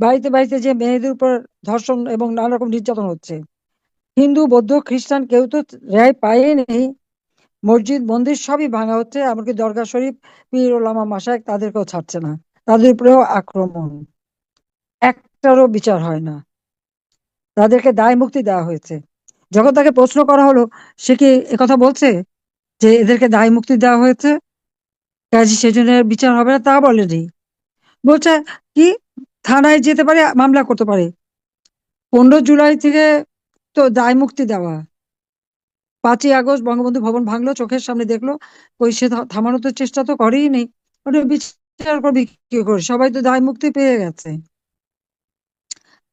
বাড়িতে বাড়িতে যে মেয়েদের উপর ধর্ষণ এবং নানা রকম নির্যাতন হচ্ছে। হিন্দু, বৌদ্ধ, খ্রিস্টান কেউ তো রেহাই পায়নি মসজিদ, মন্দির সবই ভাঙা হচ্ছে, এমনকি দরগা শরীফ, পীর, ওলামা মাসায়েক তাদেরকেও ছাড়ছে না। তাদের উপরেও আক্রমণ। একটারও বিচার হয় না। তাদেরকে দায় মুক্তি দেওয়া হয়েছে। যখন তাকে প্রশ্ন করা হলো, সে কি একথা বলছে? যে এদেরকে দায় মুক্তি দেওয়া হয়েছে? কাজে সেজনের বিচার হবে না, তা বলেনি। বলছে, কি? থানায় যেতে পারে, মামলা করতে পারে। পনেরো জুলাই থেকে তো দায় মুক্তি দেওয়া। পাঁচই আগস্ট বঙ্গবন্ধু ভবন ভাঙলো, চোখের সামনে দেখল ওই সে থামানোর তো চেষ্টা তো করেই নেই। বিচার করবি কি করে? সবাই তো দায় মুক্তি পেয়ে গেছে।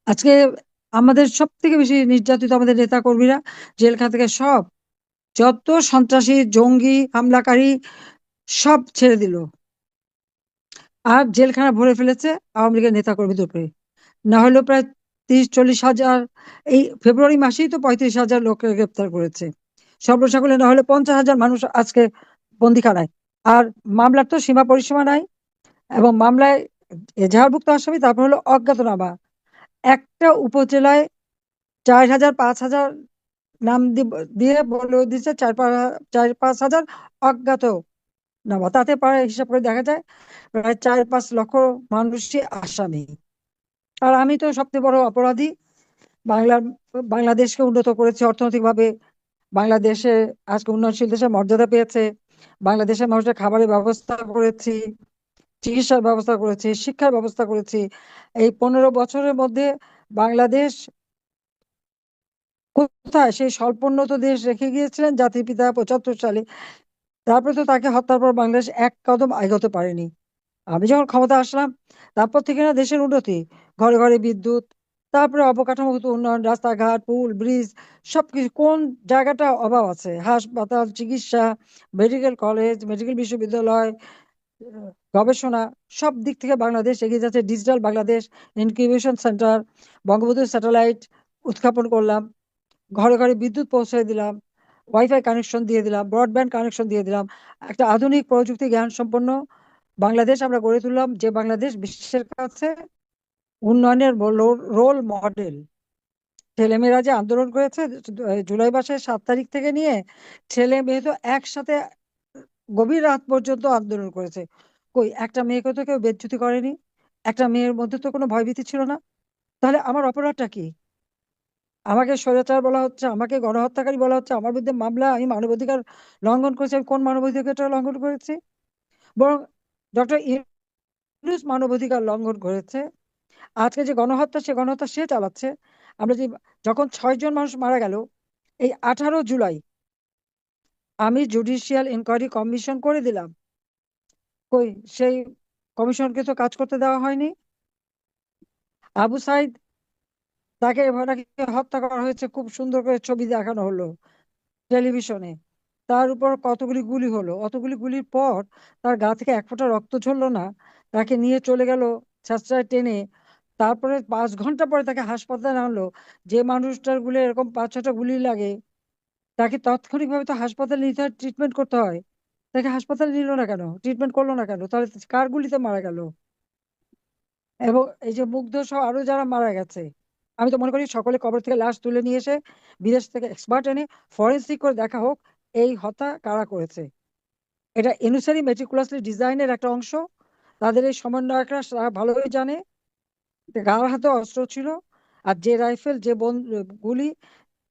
আজকে আমাদের সব থেকে বেশি নির্যাতিত আমাদের নেতা কর্মীরা জেলখানা থেকে সব, যত সন্ত্রাসী, জঙ্গি, হামলাকারী, সব ছেড়ে দিল। আর জেলখানা ভরে ফেলেছে আওয়ামী লীগের নেতা কর্মীদের উপরে না হলেও প্রায় তিরিশ, চল্লিশ হাজার, এই ফেব্রুয়ারি মাসেই তো পঁয়ত্রিশ হাজার লোককে গ্রেপ্তার করেছে। সর্বসাকুলে না হলে পঞ্চাশ হাজার মানুষ আজকে বন্দিখানায়। আর মামলার তো সীমা পরিসীমা নাই, এবং মামলায় এজাহারভুক্ত আসামি তারপর হলো অজ্ঞাতনামা। একটা উপজেলায় চার হাজার, পাঁচ হাজার নাম দিয়ে বলে দিচ্ছে চার চার, পাঁচ হাজার অজ্ঞাত নামা তাতে প্রায় হিসাব করে দেখা যায় প্রায় চার পাঁচ লক্ষ মানুষই আসামি। আর আমি তো সবচেয়ে বড় অপরাধী। বাংলার, বাংলাদেশকে উন্নত করেছে অর্থনৈতিকভাবে। বাংলাদেশে আজকে উন্নয়নশীল দেশের মর্যাদা পেয়েছে। বাংলাদেশের মানুষের খাবারের ব্যবস্থা করেছি, চিকিৎসার ব্যবস্থা করেছি, শিক্ষার ব্যবস্থা করেছি। এই পনেরো বছরের মধ্যে বাংলাদেশ কোথায়? সেই স্বল্পোন্নত দেশ রেখে গিয়েছিলেন জাতির পিতা পঁচাত্তর সালে। তারপরে তো তাকে হত্যার পর বাংলাদেশ এক কদম এগোতে পারেনি। আমি যখন ক্ষমতা আসলাম, তারপর থেকে না দেশের উন্নতি, ঘরে ঘরে বিদ্যুৎ, তারপরে অবকাঠামোগত উন্নয়ন, রাস্তাঘাট, পুল, ব্রিজ, সবকিছু, কোন জায়গাটা অভাব আছে? হাসপাতাল, চিকিৎসা, মেডিকেল কলেজ, মেডিকেল বিশ্ববিদ্যালয়, গবেষণা, সব দিক থেকে বাংলাদেশ এগিয়ে যাচ্ছে। Digital Bangladesh, incubation centre, Bangabandhu satellite উৎক্ষেপণ করলাম, ঘরে ঘরে বিদ্যুৎ পৌঁছে দিলাম ওয়াইফাই কানেকশন দিয়ে দিলাম ব্রডব্যান্ড কানেকশন দিয়ে দিলাম, একটা আধুনিক প্রযুক্তি জ্ঞান সম্পন্ন বাংলাদেশ আমরা গড়ে তুললাম, যে বাংলাদেশ বিশ্বের কাছে উন্নয়নের রোল মডেল ছেলেমেয়েরা যে আন্দোলন করেছে জুলাই মাসের সাত তারিখ থেকে নিয়ে ছেলে মেয়ে তো একসাথে গভীর রাত পর্যন্ত আন্দোলন করেছে। কই, একটা মেয়েকে তো কেউ বেজ্জুতি করেনি, একটা মেয়ের মধ্যে তো কোনো ভয়ভীতি ছিল না। তাহলে আমার অপরাধটা কি? আমাকে স্বৈরাচার বলা হচ্ছে, আমাকে গণহত্যাকারী বলা হচ্ছে, আমার বিরুদ্ধে মামলা, আমি মানবাধিকার লঙ্ঘন করেছি, আমি কোন মানবাধিকারটা লঙ্ঘন করেছি? বরং ডক্টর ইউনূস মানবাধিকার লঙ্ঘন করেছে। আজকে যে গণহত্যা, সে গণহত্যা সে চালাচ্ছে। আমরা যে যখন ছয় জন মানুষ মারা গেল, এই আঠারো জুলাই আমি জুডিশিয়াল ইনকোয়ারি কমিশন করে দিলাম। কই, সেই কমিশনকে তো কাজ করতে দেওয়া হয়নি? আবু সাইদ তাকে নাকি হত্যা করা হয়েছে, খুব সুন্দর করে ছবি দেখানো হলো টেলিভিশনে। তার উপর কতগুলি গুলি হলো, অতগুলি গুলির পর তার গা থেকে এক ফোঁটা রক্ত ঝরলো না, তাকে নিয়ে চলে গেল ছেঁচড়ায় টেনে তারপরে পাঁচ ঘণ্টা পরে তাকে হাসপাতালে আনলো। যে মানুষটার গুলি এরকম পাঁচ ছটা গুলি লাগে, তাকে তাৎক্ষণিকভাবে তো হাসপাতালে নিতে হয় ট্রিটমেন্ট করতে হয়। তাকে হাসপাতালে নিল না কেন? ট্রিটমেন্ট করল না কেন? তাহলে কার গুলিতে মারা গেল? এবং এই যে মুগ্ধ সহ আরও যারা মারা গেছে আমি তো মনে করি সকলে কবর থেকে লাশ তুলে নিয়ে এসে বিদেশ থেকে এক্সপার্ট এনে ফরেন্সিক করে দেখা হোক এই হত্যা কারা করেছে। এটা এনুসারি মেটিকুলাসলি ডিজাইনের একটা অংশ। তাদের এই সমন্বয়করা তারা ভালোই জানে। কার হাতে অস্ত্র ছিল আর যে রাইফেল, যে বন, গুলি,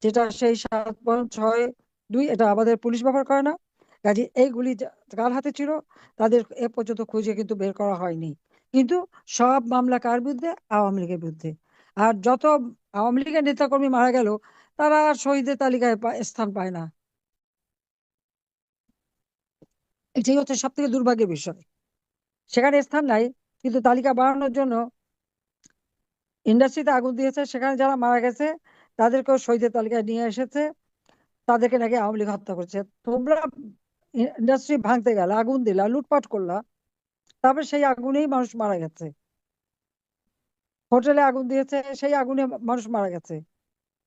যেটা সেই সাত পয়েন্ট ছয়, দুই, এটা আমাদের পুলিশ ব্যবহার করে না। কাজে এইগুলি যা- কার হাতে ছিল, তাদের এ পর্যন্ত খুঁজে কিন্তু বের করা হয়নি। কিন্তু সব মামলা কার বিরুদ্ধে? আওয়ামী লীগের বিরুদ্ধে। আর যত আওয়ামী লীগের নেতাকর্মী মারা গেল, তারা শহীদের তালিকায় স্থান পায় না। এটাই হচ্ছে সব থেকে দুর্ভাগ্যের বিষয়। সেখানে স্থান নাই, কিন্তু তালিকা বাড়ানোর জন্য ইন্ডাস্ট্রিতে আগুন দিয়েছে। সেখানে যারা মারা গেছে, তাদেরকেও শহীদের তালিকায় নিয়ে এসেছে। তাদেরকে নাকি আওয়ামী লীগ হত্যা করছে। তোমরা ইন্ডাস্ট্রি ভাঙতে গেলে, আগুন দিলা, লুটপাট করলা, তারপরে সেই আগুনেই মানুষ মারা গেছে। হোটেলে আগুন দিয়েছে, সেই আগুনে মানুষ মারা গেছে।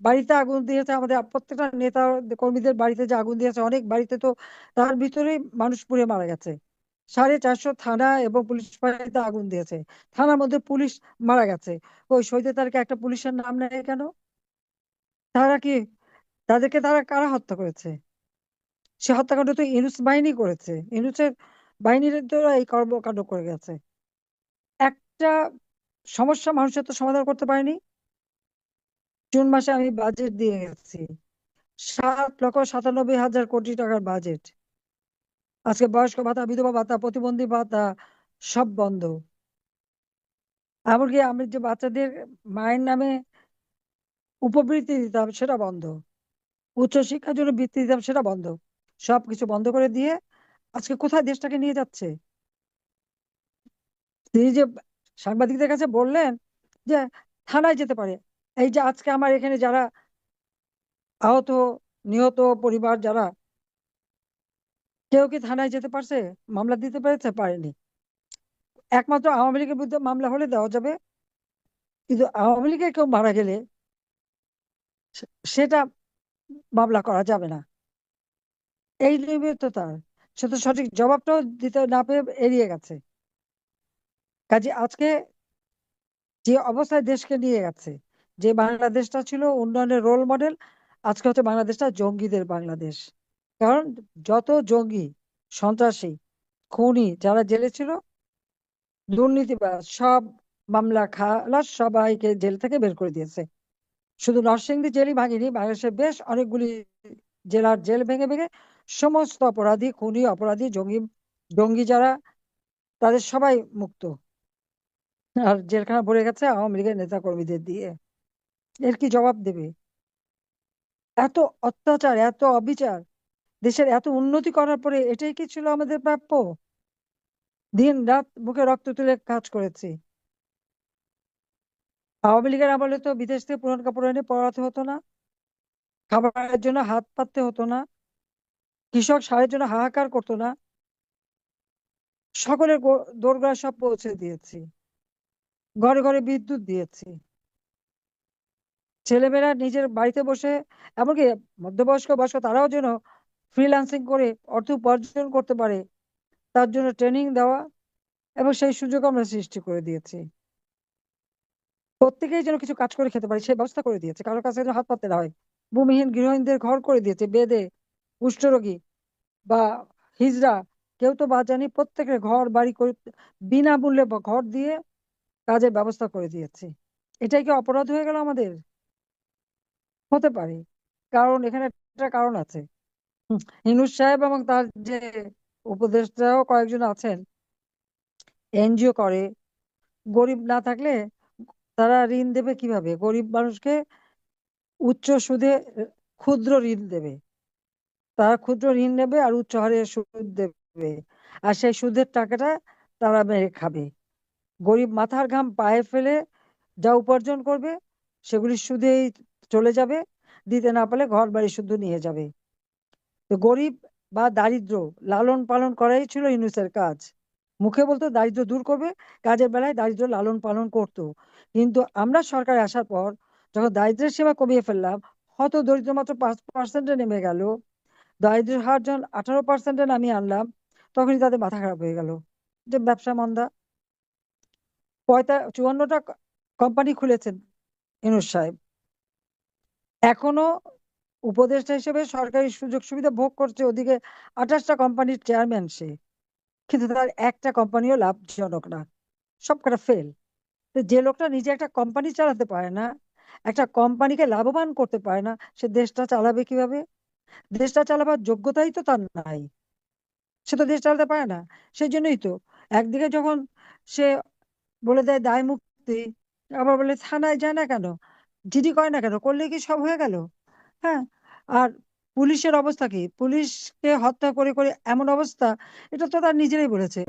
বাড়িতে আগুন দিয়েছে আমাদের প্রত্যেকটা নেতা কর্মীদের বাড়িতে যে আগুন দিয়েছে, অনেক বাড়িতে তো তার ভিতরেই মানুষ পুড়ে মারা গেছে। সাড়ে চারশো থানা এবং পুলিশ ফাঁড়িতে আগুন দিয়েছে। থানার মধ্যে পুলিশ মারা গেছে। ওই শহীদের তালিকা একটা পুলিশের নাম নেয় কেন? তারা কি, তাদেরকে তারা কারা হত্যা করেছে? সে হত্যাকাণ্ড তো ইনুস বাহিনী করেছে। ইনুসের বাহিনীর দ্বারা এই কর্মকাণ্ড করে গেছে। একটা সমস্যা মানুষের তো সমাধান করতে পারেনি। জুন মাসে আমি বাজেট দিয়ে গেছি। সাত লক্ষ সাতানব্বই হাজার কোটি টাকার বাজেট আজকে বয়স্ক ভাতা, বিধবা ভাতা, প্রতিবন্ধী ভাতা, সব বন্ধ। এমনকি আমি যে বাচ্চাদের মায়ের নামে উপবৃত্তি দিতাম, সেটা বন্ধ। উচ্চশিক্ষার জন্য বৃত্তি দিতাম, সেটা বন্ধ। সবকিছু বন্ধ করে দিয়ে আজকে কোথায় দেশটাকে নিয়ে যাচ্ছে? তিনি যে সাংবাদিকদের কাছে বললেন যে, থানায় যেতে পারে। এই যে আজকে আমার এখানে যারা আহত, নিহত পরিবার যারা, কেউ কি থানায় যেতে পারছে? মামলা দিতে পেরেছে? পারেনি। একমাত্র আওয়ামী লীগের বিরুদ্ধে মামলা হলে দেওয়া যাবে। কিন্তু আওয়ামী লীগের কেউ মারা গেলে সেটা মামলা করা যাবে না। এই নিয়মে তো তার সে তো সঠিক জবাবটাও দিতে না পেরে এড়িয়ে গেছে। কাজে আজকে যে অবস্থায় দেশকে নিয়ে গেছে, যে বাংলাদেশটা ছিল উন্নয়নের রোল মডেল আজকে হচ্ছে বাংলাদেশটা জঙ্গিদের বাংলাদেশ। কারণ যত জঙ্গি, সন্ত্রাসী, খুনি যারা জেলে ছিল দুর্নীতিবাজ সব মামলা খালাস সবাইকে জেল থেকে বের করে দিয়েছে। শুধু নরসিংদী জেলই ভাঙেনি, বাংলাদেশের বেশ অনেকগুলি জেলার জেল ভেঙে ভেঙে সমস্ত অপরাধী, খুনি, অপরাধী, জঙ্গি জঙ্গি যারা, তাদের সবাই মুক্ত। আর জেলখানা ভরে গেছে আওয়ামী লীগের নেতা কর্মীদের দিয়ে। এর কি জবাব দেবে? এত অত্যাচার, এত অবিচার, দেশের এত উন্নতি করার পরে এটাই কি ছিল আমাদের প্রাপ্য? দিন রাত বুকে রক্ত তুলে কাজ করেছি। আওয়ামী লীগের আমলে তো বিদেশ থেকে পুরান কাপড় এনে পড়াতে হতো না, খাবারের জন্য হাত পাততে হতো না, কৃষক সারের জন্য হাহাকার করতো না, সকলের দোরগোড়ায় সব পৌঁছে দিয়েছি। ঘরে ঘরে বিদ্যুৎ দিয়েছি। ছেলেমেয়েরা নিজের বাড়িতে বসে, এমনকি মধ্যবয়স্ক, বয়স্ক তারাও যেন ফ্রিল্যান্সিং করে অর্থ উপার্জন করতে পারে, তার জন্য ট্রেনিং দেওয়া এবং সেই সুযোগ আমরা সৃষ্টি করে দিয়েছি। প্রত্যেকেই যেন কিছু কাজ করে খেতে পারে, সেই ব্যবস্থা করে দিয়েছে। কারোর কাছে যেন হাত পাততে হয়, ভূমিহীন গৃহহীনদের ঘর করে দিয়েছে, বেদে, কুষ্ঠরোগী বা হিজড়া, কেউ তো বা জানি প্রত্যেকের ঘর বাড়ি করে, বিনামূল্যে ঘর দিয়ে কাজের ব্যবস্থা করে দিয়েছে। এটাই কি অপরাধ হয়ে গেল আমাদের? হতে পারে। কারণ এখানে একটা কারণ আছে। হুম, সাহেব এবং তার যে উপদেষ্টাও কয়েকজন আছেন এনজিও করে গরিব না থাকলে তারা ঋণ দেবে কীভাবে? গরিব মানুষকে উচ্চ সুদে ক্ষুদ্র ঋণ দেবে। তারা ক্ষুদ্র ঋণ নেবে আর উচ্চ হারে সুদ দেবে। আর সেই সুদের টাকাটা তারা মেরে খাবে। গরিব মাথার ঘাম পায়ে ফেলে যা উপার্জন করবে, সেগুলি সুদেই চলে যাবে, দিতে না পারলে ঘর বাড়ি শুদ্ধ নিয়ে যাবে। তো গরিব বা দারিদ্র লালন পালন করাই ছিল ইউনুসের কাজ। মুখে বলতো দারিদ্র দূর করবে, কাজের বেলায় দারিদ্র লালন পালন করতো। কিন্তু আমরা সরকারে আসার পর যখন দারিদ্রের সীমা কমিয়ে ফেললাম, হত দরিদ্র মাত্র পাঁচ পার্সেন্টে নেমে গেল। দারিদ্রের হার যখন আঠারো পার্সেন্টে নামিয়ে আনলাম, তখনই তাদের মাথা খারাপ হয়ে গেল। যে ব্যবসা মন্দা। পঁয়তা, চুয়ান্নটা কোম্পানি খুলেছেন ইনুস সাহেব। এখনও উপদেষ্টা হিসেবে সরকারি সুযোগ সুবিধা ভোগ করছে ওদিকে আঠাশটা কোম্পানির চেয়ারম্যান সে। কিন্তু তার একটা কোম্পানিও লাভজনক না। সবকটা ফেল যে লোকটা নিজে একটা কোম্পানি চালাতে পারে না, একটা কোম্পানিকে লাভবান করতে পারে না, সে দেশটা চালাবে কীভাবে? দেশটা চালাবার যোগ্যতাই তো তার নাই। সে তো দেশ চালাতে পারে না। সেই জন্যই তো একদিকে যখন সে বলে দেয়, দায় মুক্তি। আবার বলে, থানায় যায় না কেন? জিডি করে না কেন? করলে কি সব হয়ে গেল? হ্যাঁ আর পুলিশের অবস্থা কি? পুলিশকে হত্যা করে করে এমন অবস্থা? এটা তো তার নিজেরাই বলেছে।